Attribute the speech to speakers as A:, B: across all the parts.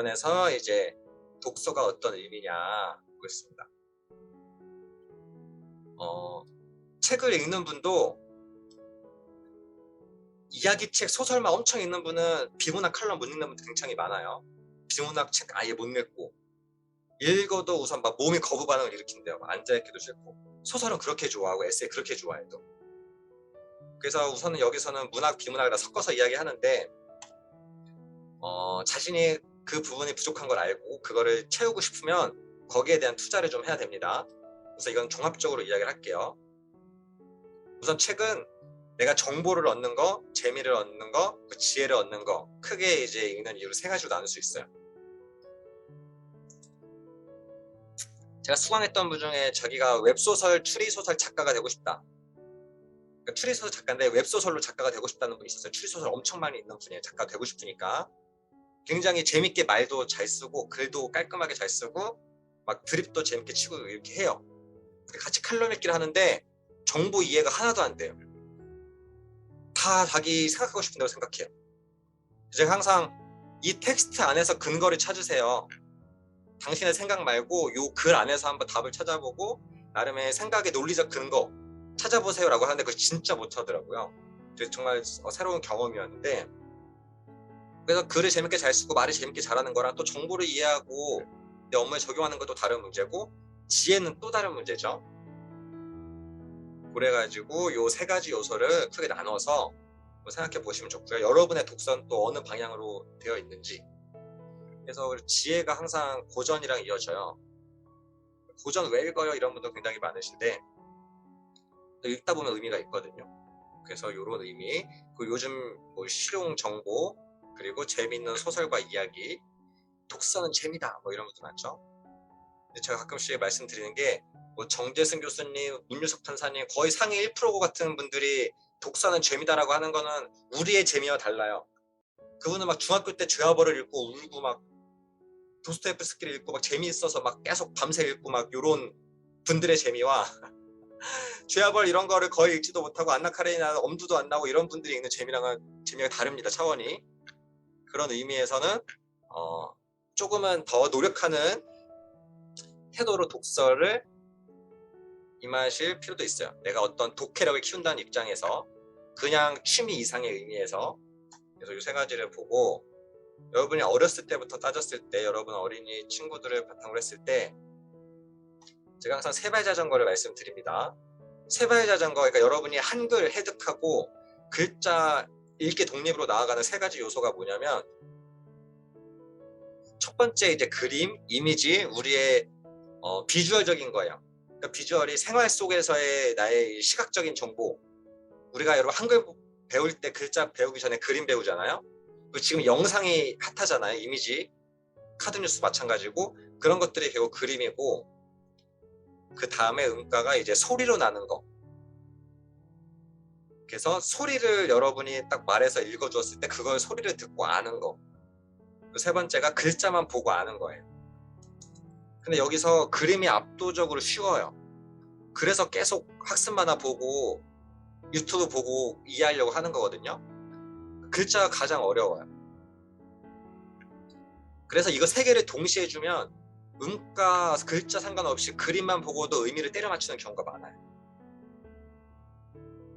A: 면에서 이제 독서가 어떤 의미냐 보고 있습니다. 어, 책을 읽는 분도 이야기책, 소설만 엄청 읽는 분은 비문학 칼럼 못 읽는 분도 굉장히 많아요. 비문학 책 아예 못 읽고 읽어도 우선 막 몸이 거부 반응을 일으킨대요. 막 앉아 있기도 싫고 소설은 그렇게 좋아하고 에세이 그렇게 좋아해도 그래서 우선은 여기서는 문학, 비문학을 다 섞어서 이야기하는데 어, 자신이 그 부분이 부족한 걸 알고 그거를 채우고 싶으면 거기에 대한 투자를 좀 해야 됩니다. 그래서 이건 종합적으로 이야기를 할게요. 우선 책은 내가 정보를 얻는 거, 재미를 얻는 거, 그 지혜를 얻는 거 크게 이제 읽는 이유를 세 가지로 나눌 수 있어요. 제가 수강했던 분 중에 자기가 웹소설, 추리소설 작가가 되고 싶다. 그러니까 추리소설 작가인데 웹소설로 작가가 되고 싶다는 분이 있었어요. 추리소설 엄청 많이 읽는 분이에요. 작가 되고 싶으니까. 굉장히 재밌게 말도 잘 쓰고 글도 깔끔하게 잘 쓰고 막 드립도 재밌게 치고 이렇게 해요. 같이 칼럼 읽기를 하는데 정보 이해가 하나도 안 돼요. 다 자기 생각하고 싶은 대로 생각해요. 제가 항상 이 텍스트 안에서 근거를 찾으세요. 당신의 생각 말고 요 글 안에서 한번 답을 찾아보고 나름의 생각의 논리적 근거 찾아보세요라고 하는데 그걸 진짜 못 하더라고요. 정말 어, 새로운 경험이었는데 그래서 글을 재밌게 잘 쓰고 말을 재밌게 잘하는 거랑 또 정보를 이해하고 내 업무에 적용하는 것도 다른 문제고 지혜는 또 다른 문제죠. 그래가지고 요 세 가지 요소를 크게 나눠서 생각해 보시면 좋고요. 여러분의 독서는 또 어느 방향으로 되어 있는지 그래서 지혜가 항상 고전이랑 이어져요. 고전 왜 읽어요? 이런 분도 굉장히 많으신데 읽다 보면 의미가 있거든요. 그래서 이런 의미, 그 요즘 뭐 실용 정보 그리고 재미있는 소설과 이야기, 독서는 재미다 뭐 이런 것도 많죠. 근데 제가 가끔씩 말씀드리는 게 뭐 정재승 교수님, 문유석 판사님 거의 상위 1% 같은 분들이 독서는 재미다라고 하는 거는 우리의 재미와 달라요. 그분은 막 중학교 때 죄와벌을 읽고 울고 막 도스토옙스키를 읽고 막 재미있어서 막 계속 밤새 읽고 막 요런 분들의 재미와 죄와벌 이런 거를 거의 읽지도 못하고 안나 카레니나 엄두도 안 나고 이런 분들이 읽는 재미랑은 재미가 다릅니다 차원이 그런 의미에서는 어, 조금은 더 노력하는 태도로 독서를 임하실 필요도 있어요. 내가 어떤 독해력을 키운다는 입장에서 그냥 취미 이상의 의미에서 그래서 이 세 가지를 보고 여러분이 어렸을 때부터 따졌을 때 여러분 어린이 친구들을 바탕으로 했을 때 제가 항상 세발 자전거를 말씀드립니다. 세발 자전거 그러니까 여러분이 한글 해득하고 글자 읽기 독립으로 나아가는 세 가지 요소가 뭐냐면 첫 번째 이제 그림, 이미지, 우리의 어, 비주얼적인 거예요. 그러니까 비주얼이 생활 속에서의 나의 시각적인 정보. 우리가 여러분 한글 배울 때 글자 배우기 전에 그림 배우잖아요. 지금 영상이 핫하잖아요. 이미지, 카드 뉴스 마찬가지고 그런 것들이 결국 그림이고 그 다음에 음가가 이제 소리로 나는 거. 그래서 소리를 여러분이 딱 말해서 읽어주었을 때 그걸 소리를 듣고 아는 거. 세 번째가 글자만 보고 아는 거예요. 근데 여기서 그림이 압도적으로 쉬워요. 그래서 계속 학습 만화 보고 유튜브 보고 이해하려고 하는 거거든요. 글자가 가장 어려워요. 그래서 이거 세 개를 동시에 주면 음가 글자 상관없이 그림만 보고도 의미를 때려 맞추는 경우가 많아요.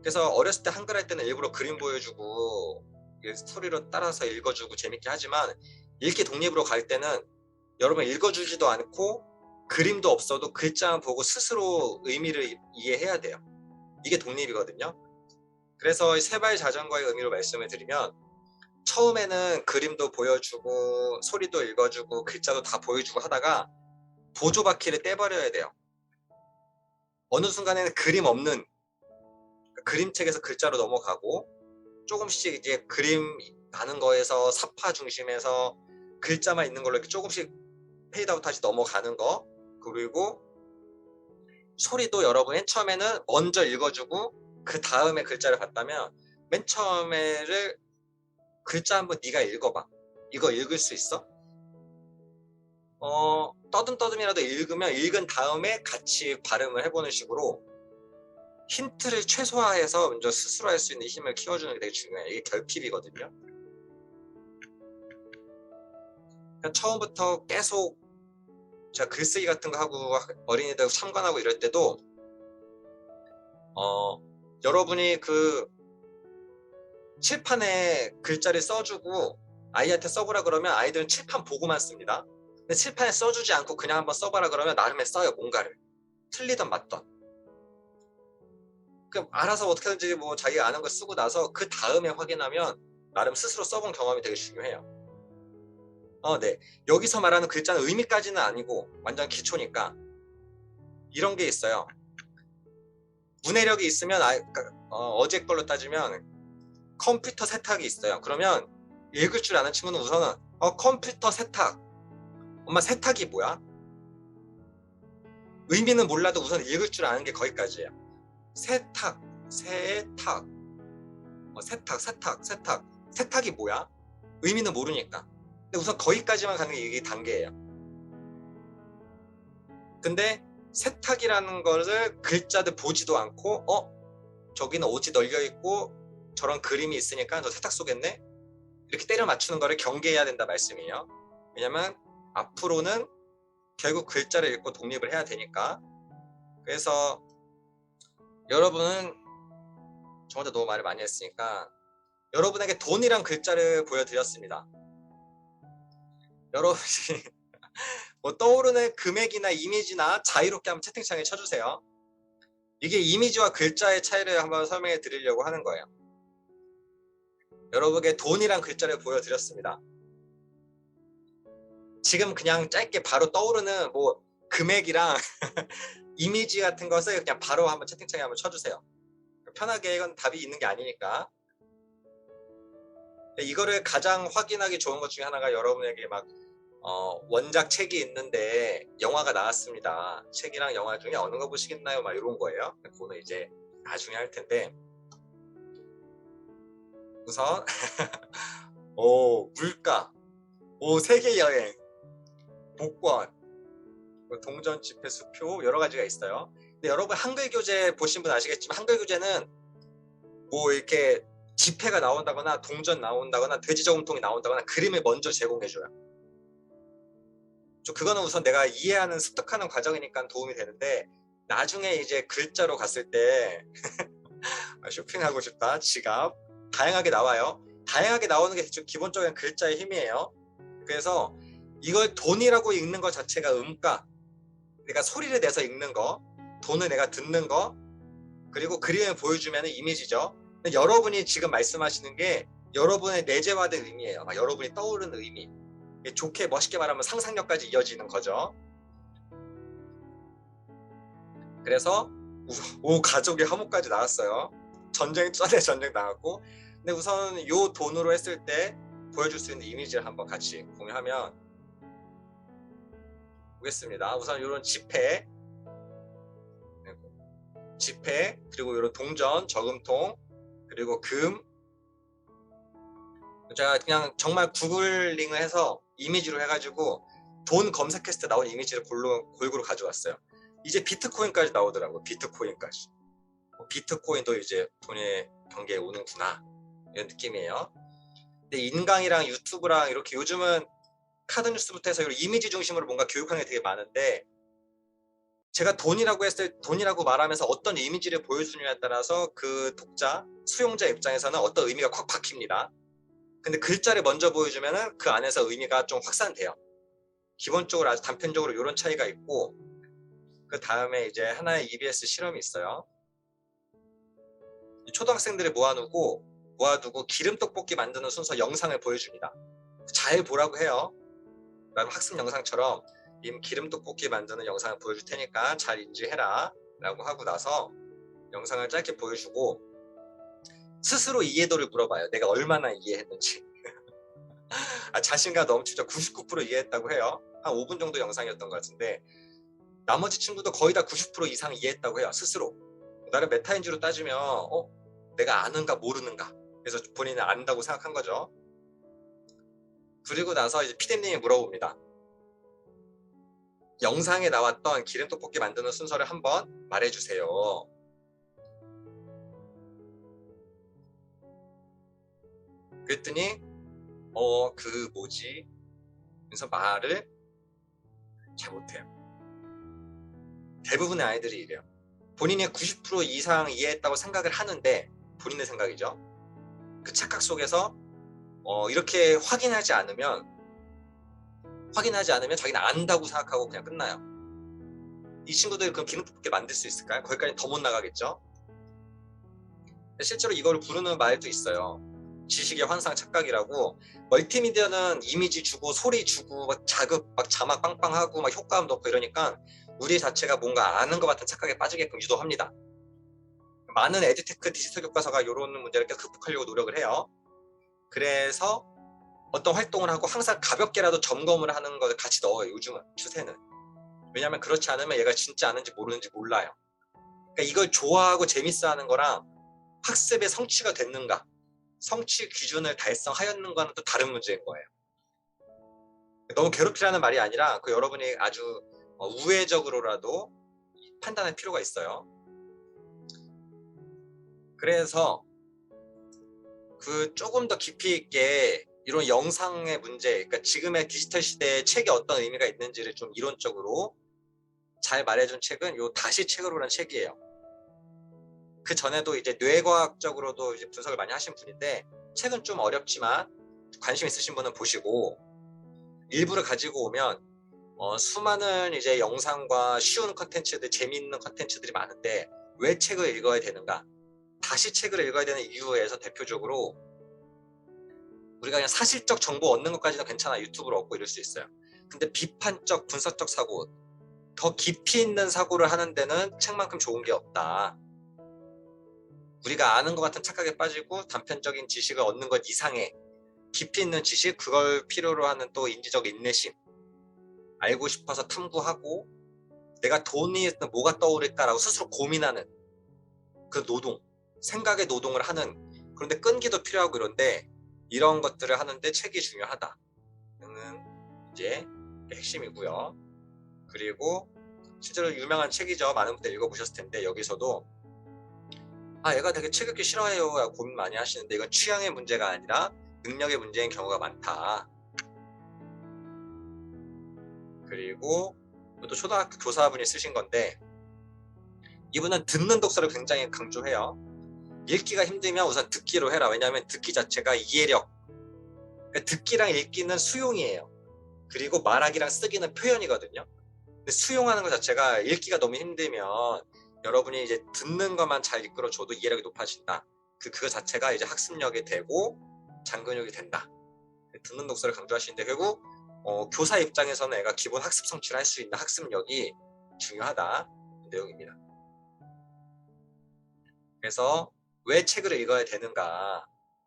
A: 그래서 어렸을 때 한글 할 때는 일부러 그림 보여주고 스토리로 따라서 읽어주고 재밌게 하지만 읽기 독립으로 갈 때는 여러분 읽어주지도 않고 그림도 없어도 글자만 보고 스스로 의미를 이해해야 돼요. 이게 독립이거든요. 그래서 세발 자전거의 의미로 말씀을 드리면 처음에는 그림도 보여주고 소리도 읽어주고 글자도 다 보여주고 하다가 보조바퀴를 떼버려야 돼요. 어느 순간에는 그림 없는 그림책에서 글자로 넘어가고 조금씩 이제 그림 나는 거에서 사파 중심에서 글자만 있는 걸로 이렇게 조금씩 페이드아웃 다시 넘어가는 거 그리고 소리도 여러분 맨 처음에는 먼저 읽어주고 그 다음에 글자를 봤다면 맨 처음에를 글자 한번 네가 읽어봐 이거 읽을 수 있어? 어 떠듬떠듬이라도 읽으면 읽은 다음에 같이 발음을 해보는 식으로 힌트를 최소화해서 먼저 스스로 할 수 있는 힘을 키워주는 게 되게 중요해요. 이게 결핍이거든요. 그냥 처음부터 계속 제가 글쓰기 같은 거 하고 어린이들 참관하고 이럴 때도 어 여러분이 그 칠판에 글자를 써주고 아이한테 써보라 그러면 아이들은 칠판 보고만 씁니다. 근데 칠판에 써주지 않고 그냥 한번 써봐라 그러면 나름의 써요 뭔가를 틀리던 맞던. 그 알아서 어떻게든지 뭐 자기가 아는 걸 쓰고 나서 그 다음에 확인하면 나름 스스로 써본 경험이 되게 중요해요. 어, 네. 여기서 말하는 글자는 의미까지는 아니고 완전 기초니까 이런 게 있어요. 문해력이 있으면 아, 어, 어제 걸로 따지면 컴퓨터 세탁이 있어요. 그러면 읽을 줄 아는 친구는 우선은 어, 컴퓨터 세탁. 엄마 세탁이 뭐야? 의미는 몰라도 우선 읽을 줄 아는 게 거기까지예요. 세탁, 세탁, 어, 세탁, 세탁, 세탁. 세탁이 뭐야? 의미는 모르니까. 근데 우선 거기까지만 가는 게 이게 단계예요. 근데 세탁이라는 것을 글자들 보지도 않고 어 저기는 옷이 널려 있고 저런 그림이 있으니까 저 세탁 속겠네 이렇게 때려 맞추는 거를 경계해야 된다 말씀이에요. 왜냐면 앞으로는 결국 글자를 읽고 독립을 해야 되니까 그래서 여러분은 저한테 너무 말을 많이 했으니까 여러분에게 돈이란 글자를 보여드렸습니다. 여러분이 뭐 떠오르는 금액이나 이미지나 자유롭게 한번 채팅창에 쳐주세요. 이게 이미지와 글자의 차이를 한번 설명해 드리려고 하는 거예요. 여러분에게 돈이란 글자를 보여드렸습니다. 지금 그냥 짧게 바로 떠오르는 뭐 금액이랑 이미지 같은 것을 그냥 바로 한번 채팅창에 한번 쳐주세요. 편하게 이건 답이 있는 게 아니니까. 이거를 가장 확인하기 좋은 것 중에 하나가 여러분에게 막 어, 원작 책이 있는데 영화가 나왔습니다. 책이랑 영화 중에 어느 거 보시겠나요? 막 이런 거예요. 그거는 이제 나중에 할 텐데 우선 오 물가 오 세계 여행 복권 뭐 동전 지폐 수표 여러 가지가 있어요. 근데 여러분 한글 교재 보신 분 아시겠지만 한글 교재는 뭐 이렇게 지폐가 나온다거나 동전 나온다거나 돼지 저금통이 나온다거나 그림을 먼저 제공해 줘요. 좀 그거는 우선 내가 이해하는 습득하는 과정이니까 도움이 되는데 나중에 이제 글자로 갔을 때 쇼핑하고 싶다 지갑 다양하게 나와요 다양하게 나오는 게 기본적인 글자의 힘이에요 그래서 이걸 돈이라고 읽는 것 자체가 음가 내가 소리를 내서 읽는 거 돈을 내가 듣는 거 그리고 그림을 보여주면 이미지죠 여러분이 지금 말씀하시는 게 여러분의 내재화된 의미예요 여러분이 떠오르는 의미 좋게 멋있게 말하면 상상력까지 이어지는 거죠. 그래서 오 가족의 화목까지 나왔어요. 전쟁 전에 전쟁 나왔고 근데 우선 요 돈으로 했을 때 보여줄 수 있는 이미지를 한번 같이 공유하면 보겠습니다. 우선 이런 지폐 지폐 그리고 이런 동전 저금통 그리고 금 제가 그냥 정말 구글링을 해서 이미지로 해가지고 돈 검색했을 때 나온 이미지를 골로, 골고루 가져왔어요. 이제 비트코인까지 나오더라고요. 비트코인까지. 뭐 비트코인도 이제 돈의 경계에 오는구나. 이런 느낌이에요. 근데 인강이랑 유튜브랑 이렇게 요즘은 카드 뉴스부터 해서 이미지 중심으로 뭔가 교육하는 게 되게 많은데 제가 돈이라고 했을 돈이라고 말하면서 어떤 이미지를 보여주느냐에 따라서 그 독자, 수용자 입장에서는 어떤 의미가 콱 박힙니다. 근데 글자를 먼저 보여주면은 그 안에서 의미가 좀 확산돼요. 기본적으로 아주 단편적으로 이런 차이가 있고 그 다음에 이제 하나의 EBS 실험이 있어요. 초등학생들을 모아두고 모아두고 기름 떡볶이 만드는 순서 영상을 보여줍니다. 잘 보라고 해요. 그다음 학습 영상처럼 임 기름 떡볶이 만드는 영상을 보여줄 테니까 잘 인지해라 라고 하고 나서 영상을 짧게 보여주고 스스로 이해도를 물어봐요. 내가 얼마나 이해했는지. 아, 자신감 넘치죠. 99% 이해했다고 해요. 한 5분 정도 영상이었던 것 같은데 나머지 친구도 거의 다 90% 이상 이해했다고 해요. 스스로. 나를 메타인지로 따지면 어? 내가 아는가 모르는가. 그래서 본인은 안다고 생각한 거죠. 그리고 나서 이제 피디님이 물어봅니다. 영상에 나왔던 기름 떡볶이 만드는 순서를 한번 말해주세요. 그랬더니 어 그 뭐지 그래서 말을 잘 못해요. 대부분의 아이들이 이래요. 본인이 90% 이상 이해했다고 생각을 하는데 본인의 생각이죠. 그 착각 속에서 어, 이렇게 확인하지 않으면 확인하지 않으면 자기는 안다고 생각하고 그냥 끝나요. 이 친구들 그럼 기능 뽑게 만들 수 있을까요? 거기까지 더 못 나가겠죠? 실제로 이걸 부르는 말도 있어요. 지식의 환상 착각이라고 멀티미디어는 이미지 주고 소리 주고 막 자극 막 자막 빵빵하고 막 효과음 넣고 이러니까 우리 자체가 뭔가 아는 것 같은 착각에 빠지게끔 유도합니다. 많은 에듀테크 디지털 교과서가 이런 문제를 극복하려고 노력을 해요. 그래서 어떤 활동을 하고 항상 가볍게라도 점검을 하는 것을 같이 넣어요. 요즘은 추세는. 왜냐하면 그렇지 않으면 얘가 진짜 아는지 모르는지 몰라요. 그러니까 이걸 좋아하고 재밌어하는 거랑 학습의 성취가 됐는가, 성취 기준을 달성하였는가는 또 다른 문제인 거예요. 너무 괴롭히라는 말이 아니라 그 여러분이 아주 어, 우회적으로라도 판단할 필요가 있어요. 그래서 그 조금 더 깊이 있게 이런 영상의 문제, 그러니까 지금의 디지털 시대에 책이 어떤 의미가 있는지를 좀 이론적으로 잘 말해준 책은 요 다시 책으로라는 책이에요. 그 전에도 이제 뇌과학적으로도 이제 분석을 많이 하신 분인데 책은 좀 어렵지만 관심 있으신 분은 보시고 일부를 가지고 오면 어, 수많은 이제 영상과 쉬운 컨텐츠들, 재미있는 컨텐츠들이 많은데 왜 책을 읽어야 되는가? 다시 책을 읽어야 되는 이유에서 대표적으로 우리가 그냥 사실적 정보 얻는 것까지는 괜찮아 유튜브로 얻고 이럴 수 있어요. 근데 비판적, 분석적 사고, 더 깊이 있는 사고를 하는 데는 책만큼 좋은 게 없다. 우리가 아는 것 같은 착각에 빠지고 단편적인 지식을 얻는 것 이상의 깊이 있는 지식, 그걸 필요로 하는 또 인지적 인내심, 알고 싶어서 탐구하고 내가 돈이 뭐가 떠오를까라고 스스로 고민하는 그 노동, 생각의 노동을 하는 그런데 끈기도 필요하고 이런데 이런 것들을 하는데 책이 중요하다. 는 이제 핵심이고요. 그리고 실제로 유명한 책이죠. 많은 분들 읽어보셨을 텐데 여기서도 아 얘가 되게 책 읽기 싫어해요. 고민 많이 하시는데 이건 취향의 문제가 아니라 능력의 문제인 경우가 많다. 그리고 또 초등학교 교사분이 쓰신 건데 이분은 듣는 독서를 굉장히 강조해요. 읽기가 힘들면 우선 듣기로 해라. 왜냐하면 듣기 자체가 이해력. 그러니까 듣기랑 읽기는 수용이에요. 그리고 말하기랑 쓰기는 표현이거든요. 근데 수용하는 것 자체가 읽기가 너무 힘들면 여러분이 이제 듣는 것만 잘 이끌어줘도 이해력이 높아진다. 그, 그거 자체가 이제 학습력이 되고 장근육이 된다. 듣는 독서를 강조하시는데 결국 어, 교사 입장에서는 애가 기본 학습 성취를 할 수 있는 학습력이 중요하다. 내용입니다. 그래서 왜 책을 읽어야 되는가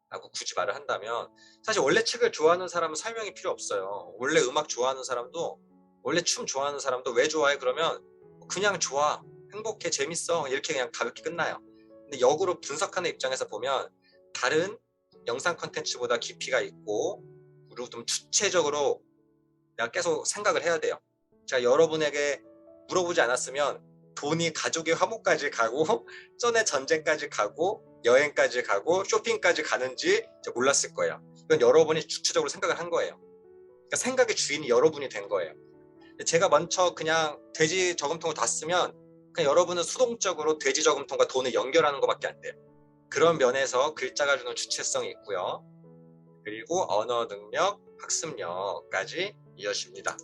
A: 라고 굳이 말을 한다면 사실 원래 책을 좋아하는 사람은 설명이 필요 없어요. 원래 음악 좋아하는 사람도 원래 춤 좋아하는 사람도 왜 좋아해? 그러면 그냥 좋아. 행복해. 재밌어. 이렇게 그냥 가볍게 끝나요. 근데 역으로 분석하는 입장에서 보면 다른 영상 컨텐츠보다 깊이가 있고 그리고 좀 주체적으로 내가 계속 생각을 해야 돼요. 제가 여러분에게 물어보지 않았으면 돈이 가족의 화목까지 가고 전에 전쟁까지 가고 여행까지 가고 쇼핑까지 가는지 몰랐을 거예요. 이건 여러분이 주체적으로 생각을 한 거예요. 그러니까 생각의 주인이 여러분이 된 거예요. 제가 먼저 그냥 돼지 저금통을 다 쓰면 그냥 여러분은 수동적으로 돼지 저금통과 돈을 연결하는 것밖에 안 돼요. 그런 면에서 글자가 주는 주체성이 있고요. 그리고 언어 능력, 학습력까지 이어집니다.